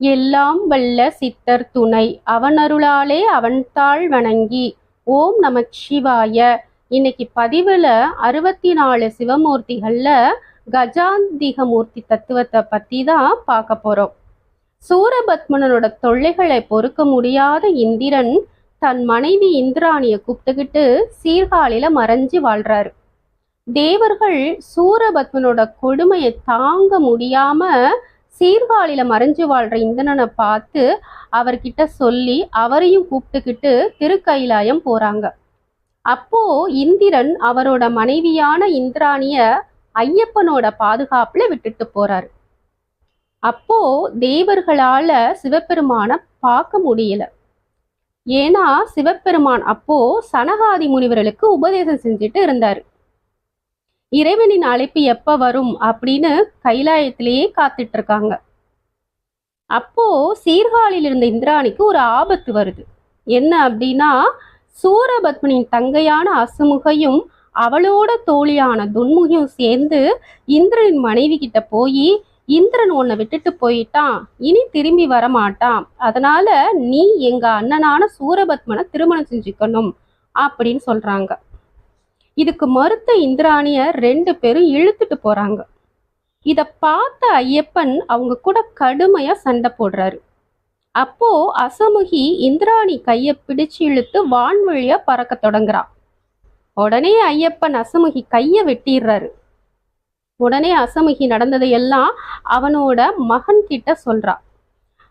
எல்லாம் வல்ல சித்தர் துணை. அவனருளாலே அவன்தாள் வணங்கி ஓம் நமச்சிவாய இன்னைக்கு பதிவுல அறுபத்தி நாலு சிவமூர்த்திகள்ல கஜாந்திகமூர்த்தி தத்துவத்தை பற்றி தான் பார்க்க போறோம். சூரபத்மனனோட தொல்லைகளை பொறுக்க முடியாத இந்திரன் தன் மனைவி இந்திராணிய கூப்பிட்டுக்கிட்டு சீர்காழில மறைஞ்சு வாழ்றாரு. தேவர்கள் சூரபத்மனோட கொடுமையை தாங்க முடியாம சீர்காழில மறைஞ்சு வாழ்ற இந்திரனை பார்த்து அவர்கிட்ட சொல்லி அவரையும் கூப்பிட்டுக்கிட்டு திருக்கைலாயம் போறாங்க. அப்போ இந்திரன் அவரோட மனைவியான இந்திராணிய ஐயப்பனோட பாதுகாப்புல விட்டுட்டு போறாரு. அப்போ தேவர்களால சிவபெருமான பார்க்க முடியல. ஏன்னா சிவபெருமான் அப்போ சனகாதி முனிவர்களுக்கு உபதேசம் செஞ்சுட்டு இருந்தாரு. இறைவனின் அழைப்பு எப்ப வரும் அப்படின்னு கைலாயத்திலேயே காத்துட்டு இருக்காங்க அப்போ சீர்காழியில் இருந்த இந்திராணிக்கு ஒரு ஆபத்து வருது. என்ன அப்படின்னா சூரபத்மனின் தங்கையான அசுமுகையும் அவளோட தோழியான துன்முகியும் சேர்ந்து இந்திரனின் மனைவி கிட்ட போய் இந்திரன் உன்னை விட்டுட்டு போயிட்டான் இனி திரும்பி வர மாட்டான் அதனால நீ எங்க அண்ணனான சூரபத்மனை திருமணம் செஞ்சுக்கணும் அப்படின்னு சொல்றாங்க. இதுக்கு மறுத்த இந்திராணிய ரெண்டு பேரும் இழுத்துட்டு போறாங்க. இத பார்த்த ஐயப்பன் அவங்க கூட கடுமையா சண்டை போடுறாரு. அப்போ அசமுகி இந்திராணி கைய பிடிச்சு இழுத்து வான்வழியா பறக்க தொடங்குறான் உடனே ஐயப்பன் அசமுகி கைய வெட்டிடுறாரு. உடனே அசமுகி நடந்ததையெல்லாம் அவனோட மகன் கிட்ட சொல்றான்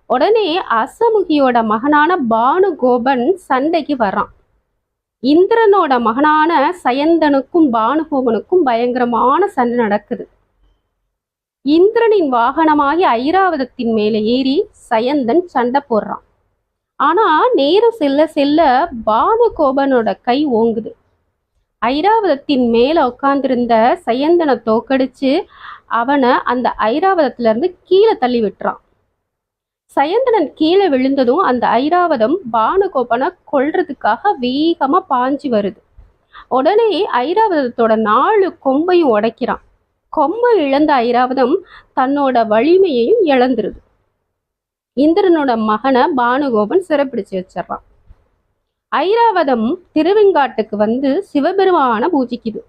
உடனே அசமுகியோட மகனான பானு கோபன் சண்டைக்கு வர்றான். இந்திரனோட மகனான சயந்தனுக்கும் பானுகோபனுக்கும் பயங்கரமான சண்டை நடக்குது. இந்திரனின் வாகனமாகி ஐராவதத்தின் மேலே ஏறி சயந்தன் சண்டை போடுறான். ஆனா நேரம் செல்ல செல்ல பானுகோபனோட கை ஓங்குது. ஐராவதத்தின் மேல உட்கார்ந்திருந்த சயந்தனை தோக்கடிச்சு அவனை அந்த ஐராவதத்துல இருந்து கீழே தள்ளி விட்டுறான். சயந்தனன் கீழே விழுந்ததும் அந்த ஐராவதம் பானுகோபனை கொல்றதுக்காக வேகமா பாஞ்சு வருது. உடனே ஐராவதத்தோட நாலு கொம்பையும் உடைக்கிறான். கொம்பை இழந்த ஐராவதம் தன்னோட வலிமையையும் இழந்துருது. இந்திரனோட மகனை பானுகோபன் சிறப்பிடிச்சு வச்சிடறான். ஐராவதம் திருவெங்காட்டுக்கு வந்து சிவபெருமான பூஜிக்குது.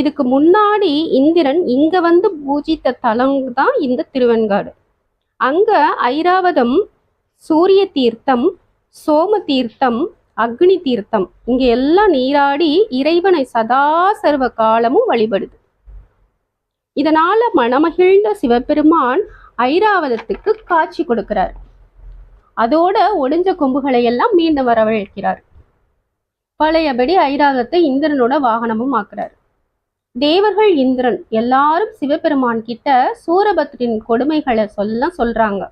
இதுக்கு முன்னாடி இந்திரன் இங்க வந்து பூஜித்த தலம் தான் இந்த திருவெண்காடு. அங்க ஐராவதம் சூரிய தீர்த்தம் சோம தீர்த்தம் அக்னி தீர்த்தம் இங்க எல்லாம் நீராடி இறைவனை சதா சர்வ காலமும் வழிபடுது. இதனால மனமகிழ்ந்த சிவபெருமான் ஐராவதத்துக்கு காட்சி கொடுக்கிறார். அதோட ஒடிஞ்ச கொம்புகளை எல்லாம் மீண்டும் வரவழைக்கிறார். பழையபடி ஐராவதத்தை இந்திரனோட வாகனமும் ஆக்குறார். தேவர்கள் இந்திரன் எல்லாரும் சிவபெருமான் கிட்ட சூரபத்ரின் கொடுமைகளை சொல்ல சொல்றாங்க.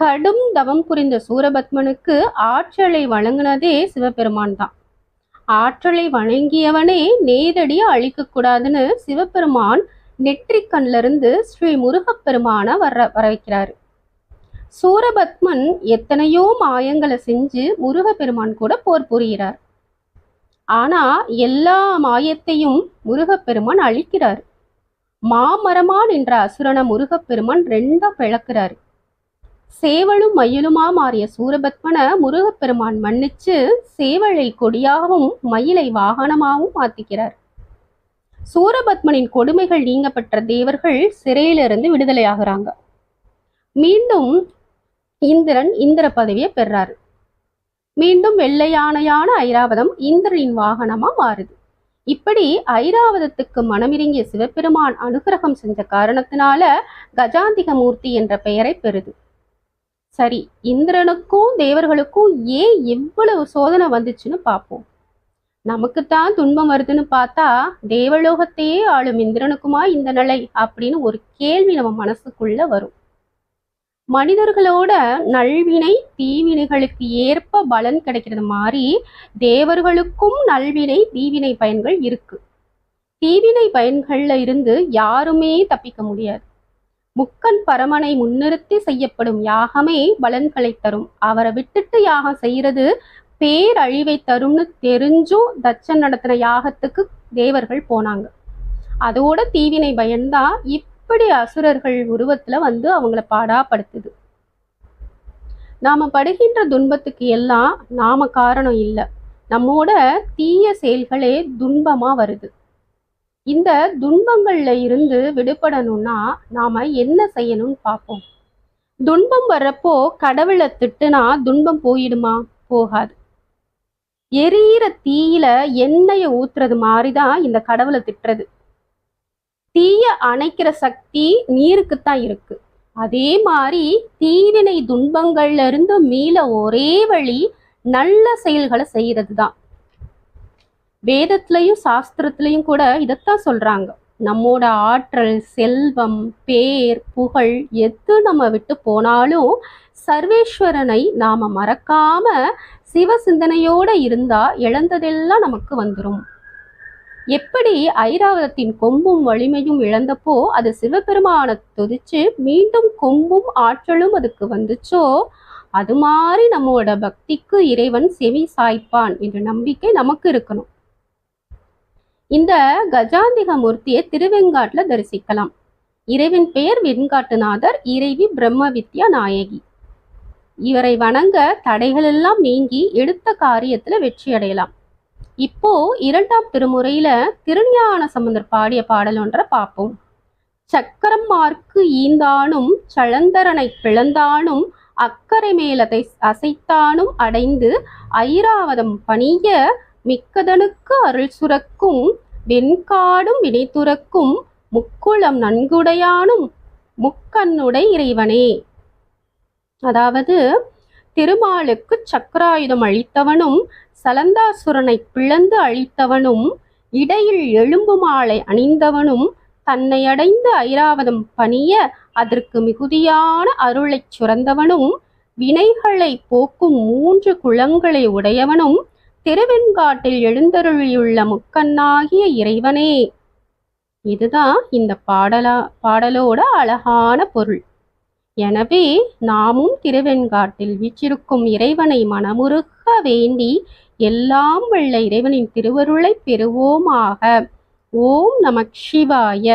கடும் தவம் புரிந்த சூரபத்மனுக்கு ஆற்றலை வழங்கினதே சிவபெருமான் தான். ஆற்றலை வழங்கியவனே நேரடியா அழிக்கக்கூடாதுன்னு சிவபெருமான் நெற்றிக்கண்ல இருந்து ஸ்ரீ முருகப்பெருமான வர வர வைக்கிறாரு சூரபத்மன் எத்தனையோ மாயங்களை செஞ்சு முருகப்பெருமான் கூட போர் புரிகிறார். ஆனா எல்லா மாயத்தையும் முருகப்பெருமான் அழிக்கிறார். மாமரமான் என்ற அசுரனை முருகப்பெருமான் ரெண்டா பிளக்கிறார். சேவலும் மயிலுமா மாறிய சூரபத்மனை முருகப்பெருமான் மன்னிச்சு சேவலை கொடியாகவும் மயிலை வாகனமாகவும் மாத்திக்கிறார். சூரபத்மனின் கொடுமைகள் நீங்கப்பட்ட தேவர்கள் சிறையிலிருந்து விடுதலையாகிறாங்க. மீண்டும் இந்திரன் இந்திர பதவியை பெறாரு. மீண்டும் வெள்ளையானையான ஐராவதம் இந்திரனின் வாகனமா மாறுது. இப்படி ஐராவதத்துக்கு மனமிறங்கிய சிவபெருமான் அனுகிரகம் செஞ்ச காரணத்தினால கஜாந்திக மூர்த்தி என்ற பெயரை பெறுது. சரி இந்திரனுக்கும் தேவர்களுக்கும் ஏன் எவ்வளவு சோதனை வந்துச்சுன்னு பார்ப்போம் நமக்குத்தான் துன்பம் வருதுன்னு பார்த்தா தேவலோகத்தையே ஆளும் இந்திரனுக்குமா இந்த நிலை அப்படின்னு ஒரு கேள்வி நம்ம மனசுக்குள்ள வரும். மனிதர்களோட நல்வினை தீவினைகளுக்கு ஏற்ப பலன் கிடைக்கிறது மாதிரி தேவர்களுக்கும் நல்வினை தீவினை பயன்கள் இருக்கு. தீவினை பயன்கள்ல இருந்து யாருமே தப்பிக்க முடியாது. முக்கன் பரமனை முன்னிறுத்தி செய்யப்படும் யாகமே பலன்களை தரும். அவரை விட்டுட்டு யாகம் செய்யறது பேரழிவை தரும்னு தெரிஞ்சும் தச்சன் நடத்தின யாகத்துக்கு தேவர்கள் போனாங்க. அதோட தீவினை பயன்தான் இப்ப இப்படி அசுரர்கள் உருவத்துல வந்து அவங்கள பாடாப்படுத்துது. நாம படுகின்ற துன்பத்துக்கு எல்லாம் நாம காரணம் இல்லை. நம்மோட தீய செயல்களே துன்பமா வருது. இந்த துன்பங்கள்ல இருந்து விடுபடணும்னா நாம என்ன செய்யணும்னு பார்ப்போம் துன்பம் வர்றப்போ கடவுளை திட்டுனா துன்பம் போயிடுமா? போகாது. எரியிற தீயில எண்ணெயை ஊத்துறது மாதிரிதான் இந்த கடவுளை திட்டுறது. தீய அணைக்கிற சக்தி நீருக்குத்தான் இருக்கு. அதே மாதிரி தீவினை துன்பங்கள்ல இருந்து மீள ஒரே வழி நல்ல செயல்களை செய்யறது தான் வேதத்திலையும் சாஸ்திரத்திலையும் கூட இதைத்தான் சொல்றாங்க. நம்மோட ஆற்றல் செல்வம் பேர் புகழ் எது நம்ம விட்டு போனாலும் சர்வேஸ்வரனை நாம மறக்காம சிவ சிந்தனையோட இருந்தா இழந்ததெல்லாம் நமக்கு வந்துடும் எப்படி ஐராவதத்தின் கொம்பும் வலிமையும் இழந்தப்போ அது சிவபெருமானை துதிச்சு மீண்டும் கொம்பும் ஆற்றலும் அதுக்கு வந்துச்சோ? அது மாதிரி நம்மோட பக்திக்கு இறைவன் செவி சாய்ப்பான் என்ற நம்பிக்கை நமக்கு இருக்கணும். இந்த கஜாந்திக மூர்த்தியை திருவெங்காட்டுல தரிசிக்கலாம். இறைவின் பெயர் வெண்காட்டுநாதர் இறைவி பிரம்ம வித்யா நாயகி. இவரை வணங்க தடைகள் எல்லாம் நீங்கி எடுத்த காரியத்துல வெற்றி அடையலாம் இப்போ இரண்டாம் திருமுறையில திருஞான சம்பந்தர் பாடிய பாடல் ஒன்றை பார்ப்போம். சக்கரம் மார்க்கு ஈந்தானும் சழந்தரனை பிளந்தானும் அக்கறை மேலதை அசைத்தானும் அடைந்து ஐராவதம் பணிய மிக்கதனுக்கு அருள் சுரக்கும் வெண்காடும் வினைத்துறக்கும் முக்குளம் நன்குடையானும் முக்கண்ணுடை இறைவனே. அதாவது திருமாலுக்கு சக்கராயுதம் அளித்தவனும் சலந்தாசுரனை பிளந்து அழித்தவனும் இடையில் எழும்பு மாலை அணிந்தவனும் தன்னை அடைந்து ஐராவதம் பணிய அதற்கு மிகுதியான அருளைச் சுரந்தவனும் வினைகளை போக்கும் மூன்று குளங்களை உடையவனும் திருவெண்காட்டில் எழுந்தருளியுள்ள முக்கண்ணாகிய இறைவனே. இதுதான் இந்த பாடலா பாடலோட அழகான பொருள். எனவே நாமும் திருவெண்காட்டில் வீச்சிருக்கும் இறைவனை மனமுருக வேண்டி எல்லாம் உள்ள இறைவனின் திருவருளை பெறுவோமாக. ஓம் நமக் சிவாய